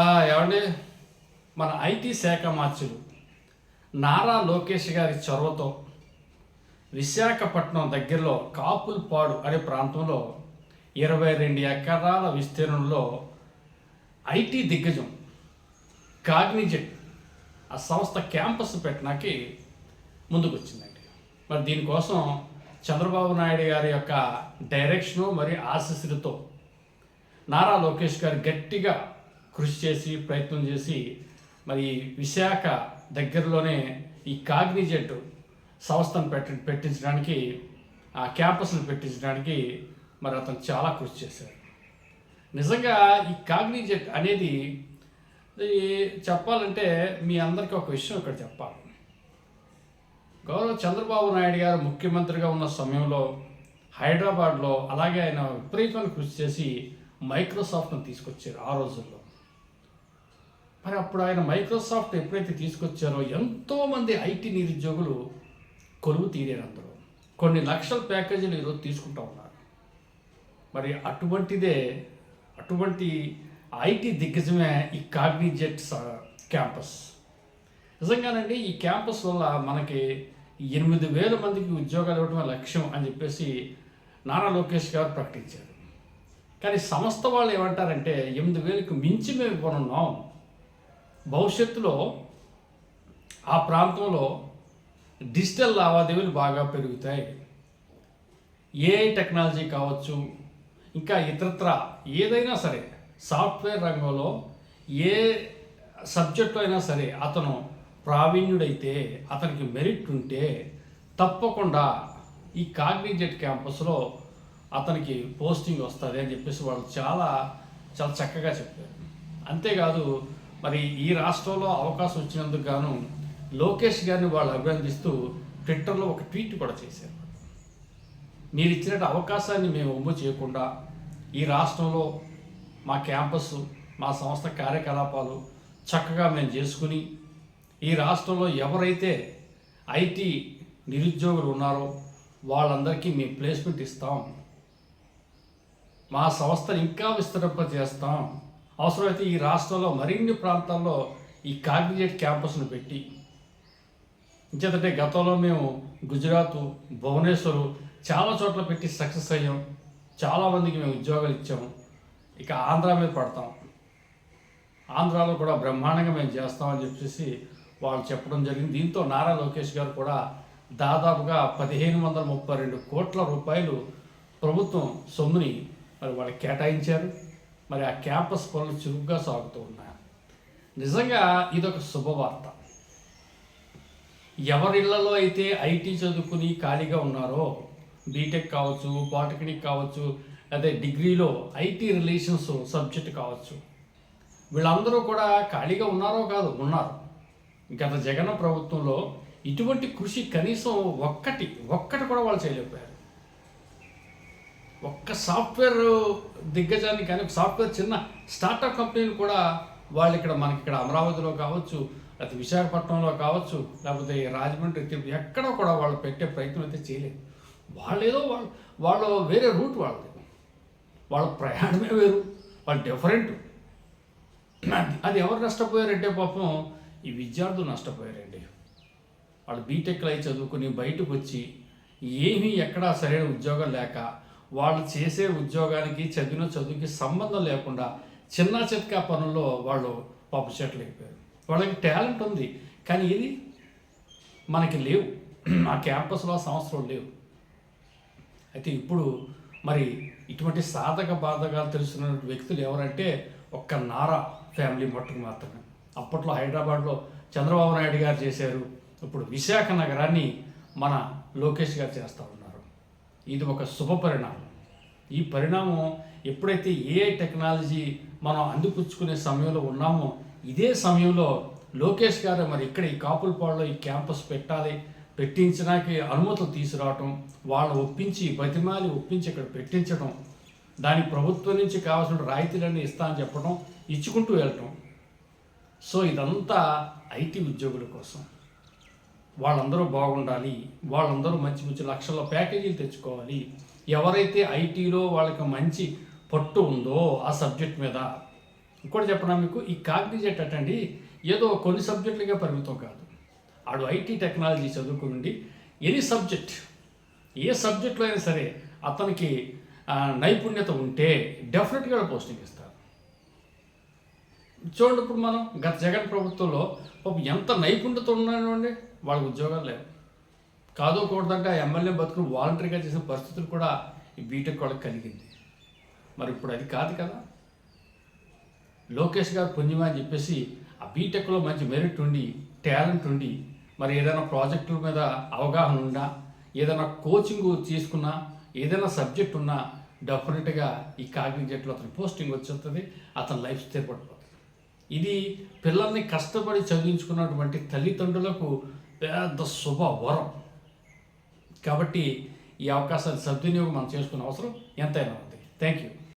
ఏమండి? మన ఐటీ శాఖ మార్చులు. నారా లోకేష్ గారి చొరవతో విశాఖపట్నం దగ్గరలో కాపుల్పాడు అనే ప్రాంతంలో ఇరవై రెండు ఎకరాల విస్తీర్ణంలో ఐటీ దిగ్గజం కాగ్నిజెట్ ఆ సంస్థ క్యాంపస్ పెట్టడానికి ముందుకొచ్చిందండి. మరి దీనికోసం చంద్రబాబు నాయుడు గారి యొక్క డైరెక్షను మరియు ఆశీస్సులతో నారా లోకేష్ గారు గట్టిగా కృషి చేసి ప్రయత్నం చేసి మరి విశాఖ దగ్గరలోనే ఈ కాగ్నిజెంట్ సంస్థను పెట్టి పెట్టించడానికి ఆ క్యాంపస్ను పెట్టించడానికి మరి అతను చాలా కృషి చేశారు నిజంగా ఈ కాగ్నిజెంట్ అనేది చెప్పాలంటే మీ అందరికీ ఒక విషయం ఇక్కడ చెప్పాలి. గౌరవ చంద్రబాబు నాయుడు గారు ముఖ్యమంత్రిగా ఉన్న సమయంలో హైదరాబాద్లో అలాగే ఆయన విపరీతమైన కృషి చేసి మైక్రోసాఫ్ట్ను తీసుకొచ్చారు ఆ రోజుల్లో. మరి అప్పుడు ఆయన మైక్రోసాఫ్ట్ ఎప్పుడైతే తీసుకొచ్చారో ఎంతోమంది ఐటీ నిరుద్యోగులు కొలువు తీరారు అందరూ కొన్ని లక్షల ప్యాకేజీలు ఈరోజు తీసుకుంటూ ఉన్నారు. మరి అటువంటిదే అటువంటి ఐటీ దిగ్గజమే ఈ కాగ్నిజెట్ క్యాంపస్. నిజంగానండి ఈ క్యాంపస్ వల్ల మనకి ఎనిమిది వేల మందికి ఉద్యోగాలు ఇవ్వడమే లక్ష్యం అని చెప్పేసి నారా లోకేష్ గారు ప్రకటించారు. కానీ సంస్థ వాళ్ళు ఏమంటారంటే ఎనిమిది వేలకు మించి మేము కొనున్నాం. భవిష్యత్తులో ఆ ప్రాంతంలో డిజిటల్ లావాదేవీలు బాగా పెరుగుతాయి. ఏఐ టెక్నాలజీ కావచ్చు ఇంకా ఇతరత్ర ఏదైనా సరే సాఫ్ట్వేర్ రంగంలో ఏ సబ్జెక్టు అయినా సరే అతను ప్రావీణ్యుడైతే అతనికి మెరిట్ ఉంటే తప్పకుండా ఈ కాగ్నిజెట్ క్యాంపస్లో అతనికి పోస్టింగ్ వస్తుంది అని చెప్పేసి వాళ్ళు చాలా చాలా చక్కగా చెప్పారు. అంతేకాదు మరి ఈ రాష్ట్రంలో అవకాశం వచ్చినందుకు గాను లోకేష్ గారిని వాళ్ళు అభినందిస్తూ ట్విట్టర్లో ఒక ట్వీట్ కూడా చేశారు. మీరు ఇచ్చిన అవకాశాన్ని మేము ఒమ్ము చేయకుండా ఈ రాష్ట్రంలో మా క్యాంపస్ మా సంస్థ కార్యకలాపాలు చక్కగా మేము చేసుకుని ఈ రాష్ట్రంలో ఎవరైతే ఐటీ నిరుద్యోగులు ఉన్నారో వాళ్ళందరికీ మేము ప్లేస్మెంట్ ఇస్తాం. మా సంస్థను ఇంకా విస్తరింపజేస్తాం. అవసరమైతే ఈ రాష్ట్రంలో మరిన్ని ప్రాంతాల్లో ఈ కాగ్నిజెట్ క్యాంపస్ను పెట్టి ఇంచేతంటే గతంలో మేము గుజరాత్ భువనేశ్వరు చాలా చోట్ల పెట్టి సక్సెస్ అయ్యాం. చాలామందికి మేము ఉద్యోగాలు ఇచ్చాము. ఇక ఆంధ్ర మీద పడతాం. ఆంధ్రాలో కూడా బ్రహ్మాండంగా మేము చేస్తామని చెప్పేసి వాళ్ళు చెప్పడం జరిగింది. దీంతో నారా లోకేష్ గారు కూడా దాదాపుగా పదిహేను వందల ముప్పై రెండు కోట్ల రూపాయలు ప్రభుత్వం సొమ్ముని మరి వాళ్ళకి కేటాయించారు. మరి ఆ క్యాంపస్ పనులు చురుగ్గా సాగుతూ ఉన్నాయి. నిజంగా ఇదొక శుభవార్త. ఎవరిళ్ళలో అయితే ఐటీ చదువుకుని ఖాళీగా ఉన్నారో బీటెక్ కావచ్చు పాలిటెక్నిక్ కావచ్చు అదే డిగ్రీలో ఐటీ రిలేషన్స్ సబ్జెక్ట్ కావచ్చు వీళ్ళందరూ కూడా ఖాళీగా ఉన్నారో కాదు ఉన్నారు. గత జగన్ ప్రభుత్వంలో ఇటువంటి కృషి కనీసం ఒక్కటి ఒక్కటి కూడా వాళ్ళు చేయలేకపోయారు. ఒక్క సాఫ్ట్వేర్ దిగ్గజాన్ని కానీ ఒక సాఫ్ట్వేర్ చిన్న స్టార్టప్ కంపెనీలు కూడా వాళ్ళు ఇక్కడ మనకి ఇక్కడ అమరావతిలో కావచ్చు లేకపోతే విశాఖపట్నంలో కావచ్చు లేకపోతే రాజమండ్రి తిరుపతి ఎక్కడ కూడా వాళ్ళు పెట్టే ప్రయత్నం అయితే చేయలేదు. వాళ్ళు ఏదో వాళ్ళు వాళ్ళు వేరే రూట్ వాళ్ళది. వాళ్ళ ప్రయాణమే వేరు వాళ్ళు డిఫరెంట్. అది ఎవరు నష్టపోయారంటే పాపం ఈ విద్యార్థులు నష్టపోయారండి. వాళ్ళు బీటెక్లు అయి చదువుకుని బయటకు వచ్చి ఏమీ ఎక్కడా సరైన ఉద్యోగం లేక వాళ్ళు చేసే ఉద్యోగానికి చదివిన చదువుకి సంబంధం లేకుండా చిన్న చిత్కా పనుల్లో వాళ్ళు పప్పు చెట్లు వాళ్ళకి టాలెంట్ ఉంది కానీ ఇది మనకి లేవు. ఆ క్యాంపస్లో సంవత్సరం లేవు. అయితే ఇప్పుడు మరి ఇటువంటి సాధక బాధకాలు తెలుసున్న వ్యక్తులు ఎవరంటే ఒక్క నారా ఫ్యామిలీ మట్టుకు మాత్రమే. అప్పట్లో హైదరాబాద్లో చంద్రబాబు నాయుడు గారు చేశారు. ఇప్పుడు విశాఖ నగరాన్ని మన లోకేష్ గారు చేస్తూ ఇది ఒక శుభ పరిణామం. ఈ పరిణామం ఎప్పుడైతే ఏఐ టెక్నాలజీ మనం అందిపుచ్చుకునే సమయంలో ఉన్నామో ఇదే సమయంలో లోకేష్ గారు మరి ఇక్కడ ఈ కాపులపాడులో ఈ క్యాంపస్ పెట్టాలి పెట్టించడానికి అనుమతులు తీసుకురావటం వాళ్ళని ఒప్పించి బతిమాలి ఒప్పించి ఇక్కడ పెట్టించడం దానికి ప్రభుత్వం నుంచి కావాల్సిన రాయితీలన్నీ ఇస్తా అని చెప్పడం ఇచ్చుకుంటూ వెళ్ళటం. సో ఇదంతా ఐటీ ఉద్యోగుల కోసం. వాళ్ళందరూ బాగుండాలి వాళ్ళందరూ మంచి మంచి లక్షల ప్యాకేజీలు తెచ్చుకోవాలి. ఎవరైతే ఐటీలో వాళ్ళకి మంచి పట్టు ఉందో ఆ సబ్జెక్ట్ మీద. ఇంకోటి చెప్పనా మీకు? ఈ కాగ్నిజెట్ అటండి ఏదో కొన్ని సబ్జెక్టులుగా పరిమితం కాదు. ఆడు ఐటీ టెక్నాలజీ చదువుకుండి ఎనీ సబ్జెక్ట్ ఏ సబ్జెక్ట్లో అయినా సరే అతనికి నైపుణ్యత ఉంటే డెఫినెట్గా పోస్టింగ్ ఇస్తారు. చూడండి ఇప్పుడు మనం గత జగన్ ప్రభుత్వంలో పాపం ఎంత నైపుణ్యత ఉన్నాయండి వాళ్ళకి ఉద్యోగాలు లేవు. కాదో కూడదంటే ఆ ఎమ్మెల్యే బతుకులు వాలంటరీగా చేసిన పరిస్థితులు కూడా ఈ బీటెక్ వాళ్ళకి కలిగింది. మరి ఇప్పుడు అది కాదు కదా. లోకేష్ గారు పుణ్యమా అని చెప్పేసి ఆ బీటెక్లో మంచి మెరిట్ ఉండి టాలెంట్ ఉండి మరి ఏదైనా ప్రాజెక్టుల మీద అవగాహన ఉన్నా ఏదైనా కోచింగ్ తీసుకున్నా ఏదైనా సబ్జెక్ట్ ఉన్నా డెఫినెట్గా ఈ కాగ్నిజెట్లో అతని పోస్టింగ్ వచ్చేస్తుంది అతని లైఫ్ స్థిరపడిపోతుంది. ఇది పిల్లల్ని కష్టపడి చదివించుకున్నటువంటి తల్లిదండ్రులకు పెద్ద శుభ వరం కాబట్టి ఈ అవకాశాన్ని సద్వినియోగం మనం చేసుకునే అవసరం ఎంతైనా ఉంది. Thank you